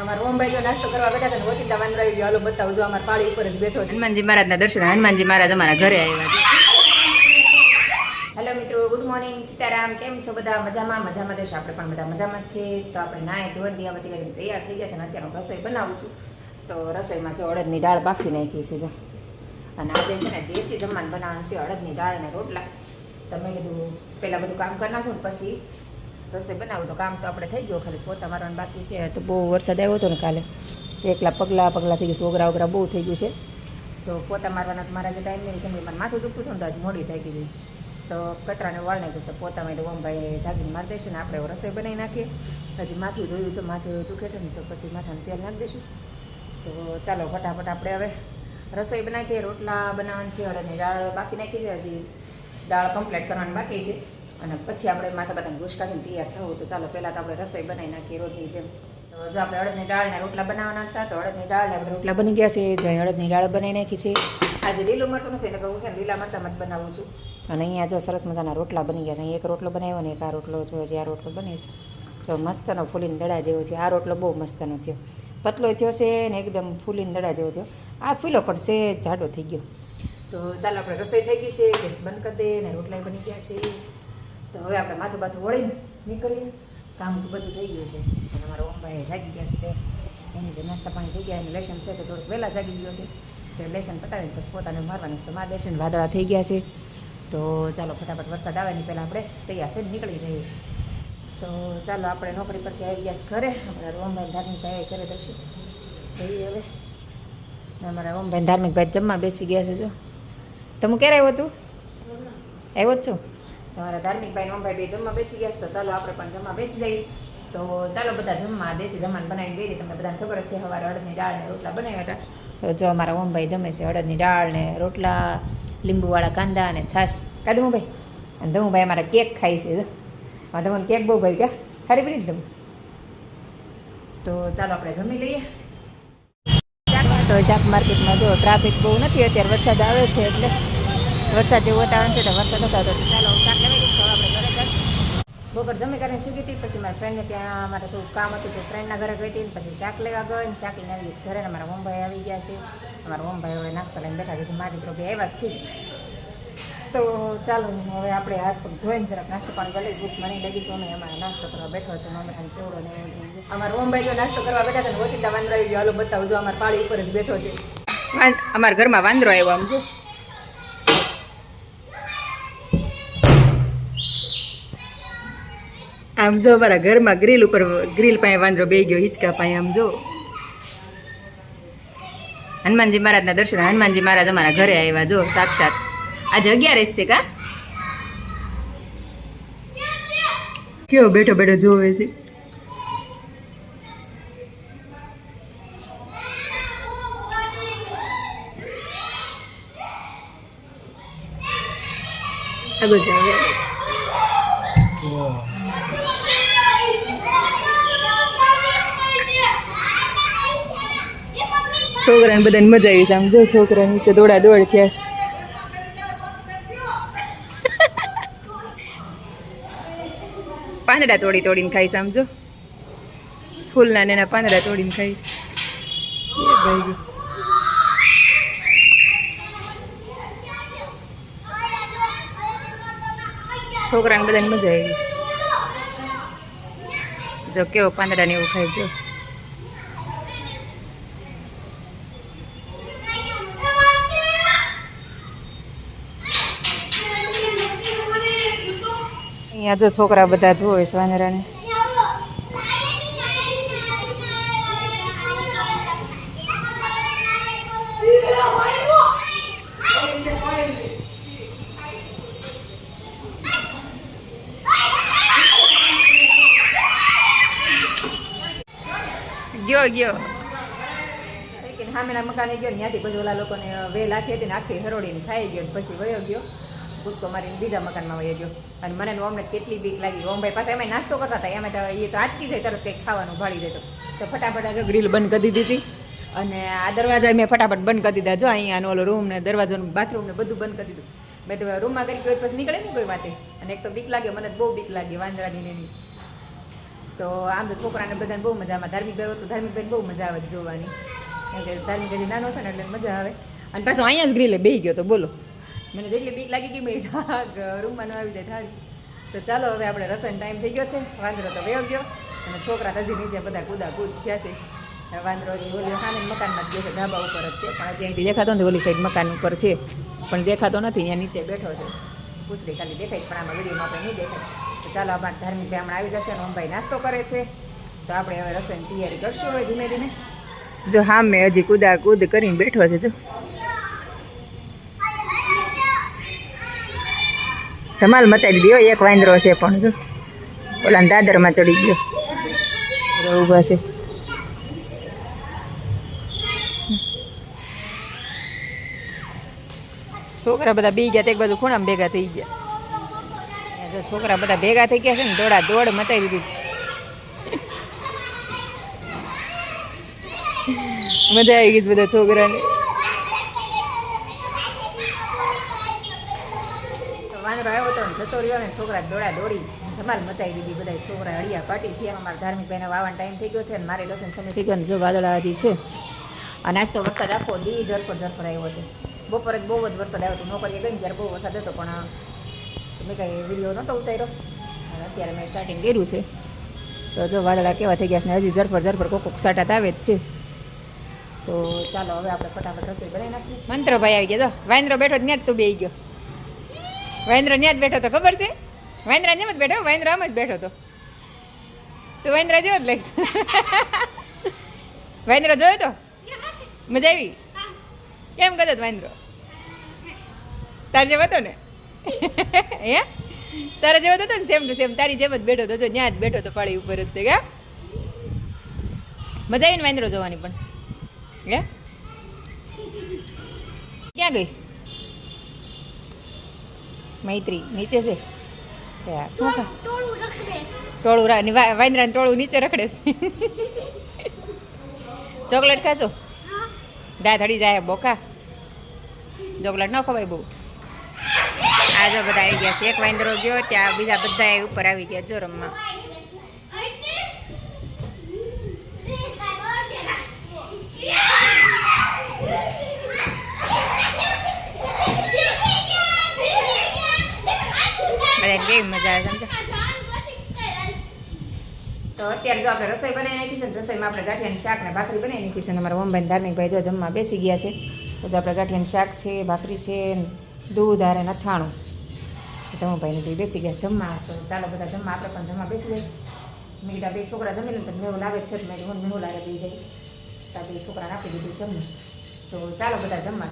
અમારા ઓમભાઈ જો નાસ્તો કરવા બેઠા છે ને ઓચિંતા વાંદરો આવી ગયો. હાલો બતાવું જો અમારા પાડી ઉપર જ બેઠો છે. હનુમાનજી મહારાજના દર્શન હનુમાનજી મહારાજ અમારા ઘરે આવ્યા છે. હેલો મિત્રો ગુડ મોર્નિંગ. સીતારામ કેમ છો બધા? મજામાં? મજામાં દેશ આપણે પણ બધા મજામાં છીએ તો આપણે નાય કરીને તૈયાર થઈ ગયા છે અને અત્યારે હું રસોઈ બનાવું છું. તો રસોઈમાં જો અડદની દાળ બાફી નાખી છે જો. અને આજે છે ને દેશી જમવાનું બનાવવાનું છે અડદની દાળ અને રોટલા. તમે કીધું પહેલાં બધું કામ કરી નાખું ને પછી રસોઈ બનાવું તો કામ તો આપણે થઈ ગયો ખાલી પોતા મારવાનું બાકી છે. તો બહુ વરસાદ આવ્યો હતો ને કાલે. એકલા પગલા પગલા થઈ ગયું ઓગરા ઓગરા બહુ થઈ ગયું છે. તો પોતા મારવાના તો મારા જે ટાઈમ નહીં કેમ મને માથું દુખતું હતું ને તો આજ મોડી જાગી ગઈ. તો કચરાને વાળ નાખ્યું તો પોતામાં તો ઓમભાઈ જાગીને મારી દઈશું ને આપણે રસોઈ બનાવી નાખીએ. હજી માથું ધોયું છે માથું દુખે છે ને તો પછી માથાને તેલ નાખી દઈશું. તો ચાલો ફટાફટ આપણે હવે રસોઈ બનાવીએ. રોટલા બનાવવાની છે હળદની દાળ બાકી નાખી છે હજી દાળ કમ્પ્લીટ કરવાની બાકી છે. અને પછી આપણે માથા બાથાને ગુશ કાઢીને તૈયાર થવું તો ચાલો, પહેલાં તો આપણે રસોઈ બનાવી નાખીએ રોજની જેમ. તો જો આપણે અડદની દાળના રોટલા બનાવવાના હતા, તો અડદની દાળના આપણે રોટલા બની ગયા છે જ્યાં અડદની દાળ બનાવી નાખી છે. આજે લીલું મરચું નથી એટલે હું છે લીલા મરચાં જ બનાવું છું. અને અહીંયા જો સરસ મજાના રોટલા બની ગયા છે. એક રોટલો બનાવ્યો ને એક આ રોટલો જો હજી આ રોટલો બને છે. જો મસ્તનો ફૂલીને દડા જેવો થયો. આ રોટલો બહુ મસ્તનો થયો. પતલો થયો છે ને એકદમ ફૂલીને દડા જેવો થયો. આ ફૂલો પણ છે, જાડો થઈ ગયો. તો ચાલો, આપણે રસોઈ થઈ ગઈ છે. ગેસ બંધ કરી દે ને રોટલા બની ગયા છે. તો હવે આપણે માથું બાથું વળીને નીકળીએ. કામ બધું થઈ ગયું છે. અને અમારા ઓમભાઈ જાગી ગયા છે. તે જે નાસ્તા પાણી થઈ ગયા, એનું લેશન છે તે થોડુંક વહેલા જાગી ગયો છે. તે લેશન પતાવીને પછી પોતાને મારવાનું તો મા દેશન વાદળા થઈ ગયા છે. તો ચાલો ફટાફટ વરસાદ આવે ને પહેલાં આપણે તૈયાર થઈને નીકળી જઈએ. તો ચાલો આપણે નોકરી પરથી આવી ગયા ઘરે. અમારા ઓમભાઈ ધાર્મિક ભાઈ ઘરે દર્શન જઈએ હવે. અમારા ઓમભાઈ ધાર્મિક ભાઈ જમવા બેસી ગયા છે જો. તમે ક્યારે આવ્યો તું? આવ્યો જ છો? તમારા ધાર્મિક ભાઈ ઓમભાઈ બે જમવા બેસી ગયા તો ચાલો આપણે પણ જમવા બેસી જઈએ. તો ચાલો બધા જમવા, દેશી જમવાનું દઈ દઈએ તમને બધાને ખબર છે સવારે અડદની દાળ ને રોટલા બનાવ્યા હતા. તો જો અમારા ઓમભાઈ જમે છે, અડદની દાળ ને રોટલા, લીંબુવાળા કાંદા અને છાશ. કા ધમુભાઈ અને ધમુભાઈ અમારા કેક ખાય છે, જો. તમને કેક બહુ ભાઈ ક્યાં ખરી પડી તમે તો ચાલો આપણે જમી લઈએ. તો શાક માર્કેટમાં જો ટ્રાફિક બહુ નથી, અત્યારે વરસાદ આવે છે એટલે વરસાદ જેવું વાતાવરણ છે, તો વરસાદ હતો તો ચાલો શાક લેવાઈ ગયું તો આપણે ઘરે જઈશું. બપોર જમી કરીને સૂકી હતી, પછી મારા ફ્રેન્ડને ત્યાં મારે થોડું કામ હતું, તો ફ્રેન્ડના ઘરે ગઈ હતી પછી શાક લેવા ગઈ ને શાક લઈને આવી ઘરે મારા મમ્ભાઈ આવી ગયા છે. અમારા મમ્ભાઈ હવે નાસ્તો લઈને બેઠા છે, મારા દીકરો બે આવ્યા છે તો ચાલો, હવે આપણે હાથ પગ ધોઈને જરાક નાસ્તો પાણી ગલી ભૂખ મને લાગી છે, અમે અમારે નાસ્તો કરવા બેઠો છે મમ્મી ચેવડો ને અમારો ઓમભાઈ જો નાસ્તો કરવા બેઠા છે ને, ઓચિંતા વાંદરો આવી ગયો. હાલો બતાવજો અમારા પાળી ઉપર જ બેઠો છે. અમારા ઘરમાં વાંદરો આવ્યો આમ જો આમ જો અમારા ઘરમાં ગ્રીલ ઉપર ગ્રીલ પાસે વાંદરો બે ગયો હિંચકા પાસે આમ જો. હનુમાનજી મહારાજના દર્શન હનુમાનજી મહારાજ અમારા ઘરે આવ્યા જો સાક્ષાત. આજે અગિયારસ છે કા? કેવો બેઠો બેઠો જોવે છે. આગળ જાઓ, છોકરાને બધાને મજા આવી છે આમ જો છોકરા નીચે દોડા દોડ થયા. પાંદડા તોડી તોડીને ખાઈશ આમ જો ફૂલના ને એના પાંદડા તોડીને ખાઈશ. છોકરાને બધાને મજા આવી જો કેવો પાંદડા ને એવું ખાય, જો અહીંયા જો છોકરા બધા જોવે છે વાંદરાને ગયો ગયો. સામેના મકાને ગયો ત્યાંથી પછી ઓલા લોકોને વેલ આખી હતી ને આખી હરોડીને ખાઈ ગયો પછી વયો ગયો. કૂદકો મારીને બીજા મકાનમાં વહી ગયો. અને મને ઓમને કેટલી બીક લાગી. ઓમભાઈ પાસે એમાં નાસ્તો કરતા હતા. એમાં એ તો આટકી જાય, તરત કંઈક ખાવાનું ભાળી દેતો તો. ફટાફટ આગળ ગ્રીલ બંધ કરી દીધી અને આ દરવાજા મેં ફટાફટ બંધ કરી દીધા. જો અહીંયા ઓલો રૂમ ને દરવાજો બાથરૂમ ને બધું બંધ કરી દીધું. મેં તો રૂમમાં કરી ગયો પછી નીકળે ને કોઈ વાતે. અને એક તો બીક લાગે મને બહુ બીક લાગી વાંદરાની એની. તો આમ તો છોકરાને બધાને બહુ મજા આવે. ધાર્મિક ભાઈ તો ધાર્મિક ભાઈ બહુ મજા આવે જોવાની. કેમ કે ધાર્મિક નાનો છે ને એટલે મજા આવે. અને પાછો અહીંયા જ ગ્રીલે બેસી ગયો તો બોલો. મને તો એટલી બીક લાગી ગઈ, મેં રૂમમાં ન આવી જાય થાળી તો ચાલો, હવે આપણે રસોઈનો ટાઈમ થઈ ગયો છે. વાંદરો તો વયો ગયો. અને છોકરા હજી નીચે બધા કૂદા કૂદ થયા છે. વાંદરો ઓલી સામે મકાનમાં જ ગયો છે ધાબા ઉપર જ છે. પણ હજી અહીંથી દેખાતો નથી, ઓલી સાઈડ મકાન ઉપર છે. પણ દેખાતો નથી, અહીંયા નીચે બેઠો છે. પૂછડી ખાલી દેખાય પણ આમાં વિડીયોમાં આપણે નહીં દેખાય. તો ચાલો અમારા ધાર્મિક ભાઈ હમણાં આવી જશે અને ઓમભાઈ નાસ્તો કરે છે. તો આપણે હવે રસોઈની તૈયારી કરશું હવે ધીમે ધીમે. જો હા, મેં હજી કૂદા કૂદ કરીને બેઠો છે, જો. ધમાલ મચાવી દીધો એક વાંદરો છે પણ જો ઓલા દાદરમાં ચડી ગયો. ઊભા છે. છોકરા બધા બી ગયા તો એક બાજુ ખૂણામાં ભેગા થઈ ગયા. જો છોકરા બધા ભેગા થઈ ગયા છે ને દોડા દોડ મચાવી દીધી. મજા આવી ગઈ બધા છોકરાને. જતો રહ્યો ને છોકરા દોડા દોડી. ધમાલ મચાવી દીધી બધા છોકરા અળિયા પાટી થયા. અમારા ધાર્મિક ભાઈને વાવાનો ટાઈમ થઈ ગયો છે અને મારે લસણ સમય થઈ ગયો ને જો વાદળા હજી છે. અને આજ તો વરસાદ આખો દી જરપર જરપર આવ્યો છે. બપોરે બહુ જ વરસાદ આવ્યો હતો. નોકરીએ ગઈ ત્યારે બહુ વરસાદ હતો, પણ મેં કાંઈ વીડિયો નહોતો ઉતાર્યો. અને અત્યારે મેં સ્ટાર્ટિંગ કર્યું છે. તો જો વાદળા કેવા થઈ ગયા છે હજી જરફર જરફર કોક સાટાત આવે જ છે. તો ચાલો હવે આપણે ફટાફટ રસોઈ બનાવી નાખીએ. મંત્રભાઈ આવી ગયા. જો, વાંદરો બેઠો ત્યાં જ તું બે ગયો. વાંદરો ત્યાં જ બેઠો તો ખબર છે? વાંદરા જેમ જ બેઠો વાંદરો આમ જ બેઠો તો તું વાંદરા જેવો જ લઈશ વાંદરો જોયો તો? મજા આવી? કેમ કરતો હતો તારે જેવો હતો ને? હે? તારા જેવો હતો ને સેમ ટુ સેમ તારી જેમ જ બેઠો હતો, જો ત્યાં જ બેઠો હતો પાળી ઉપર જ કે મજા આવી ને વાંદરો જોવાની પણ. હે? ક્યાં ગઈ? મૈત્રી નીચે છે? ટોળું રા વાંદરાને ટોળું નીચે રખડેશ છે. ચોકલેટ ખાશો? દાંત હડી જાય બોકા. ચોકલેટ ન ખવાય બહુ. આજે બધા આવી ગયા છે. એક વાંદરો ગયો ત્યાં બીજા બધા ઉપર આવી ગયા જો રમવા બધા કેવી મજા આવે સમજે અત્યારે જો આપણે રસોઈ બનાવી નાખી છે રસોઈમાં આપણે ગાંઠિયાની શાક ને ભાખરી બનાવી નાખી અને અમારા મમ્મીને ધાર્મિકભાઈ જો જમવા બેસી ગયા છે. તો આપણે ગાંઠિયાની શાક છે, ભાખરી છે, દૂધ આરે નથાણું ધમુભાઈને બી બેસી ગયા જમવા. તો ચાલો બધા જમવા, આપણે પણ જમવા બેસી જાય મેં કીધા બે છોકરા જમી લે પછી લાવે લાગે જ છે. મેં મેવું લાગે દઈ જાય તો બે છોકરાને આપી દીધું જમવું. તો ચાલો બધા જમવા.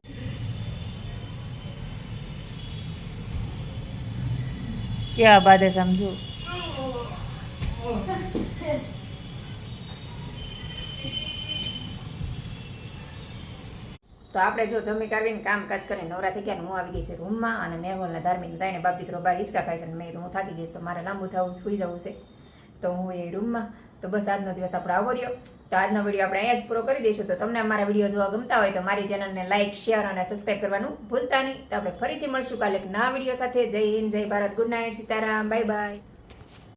કેવા બાદે સમજુ તો આપણે જો જમી કાઢીને કામકાજ કરીને નવરા થઈ ગયા હું આવી ગઈ છે રૂમમાં અને મેહોલના ધાર્મિક દાઈને બાપ દીકરો બાર હિંચકા ખાય છે મેં હું થાકી ગઈ છું, મારે લાંબુ થવું, સુઈ જવું છે. તો હું એ રૂમમાં. તો બસ આજનો દિવસ આપણો આવો રહ્યો તો આજનો વીડિયો આપણે અહીંયા જ પૂરો કરી દઈશું. તો તમને અમારા વીડિયો જોવા ગમતા હોય તો મારી ચેનલને લાઇક શેર અને સબસ્ક્રાઈબ કરવાનું ભૂલતા નહીં. તો આપણે ફરીથી મળશું કાલે એક નવા વીડિયો સાથે. જય હિન્દ, જય Bharat. Good night Sitaram. Bye bye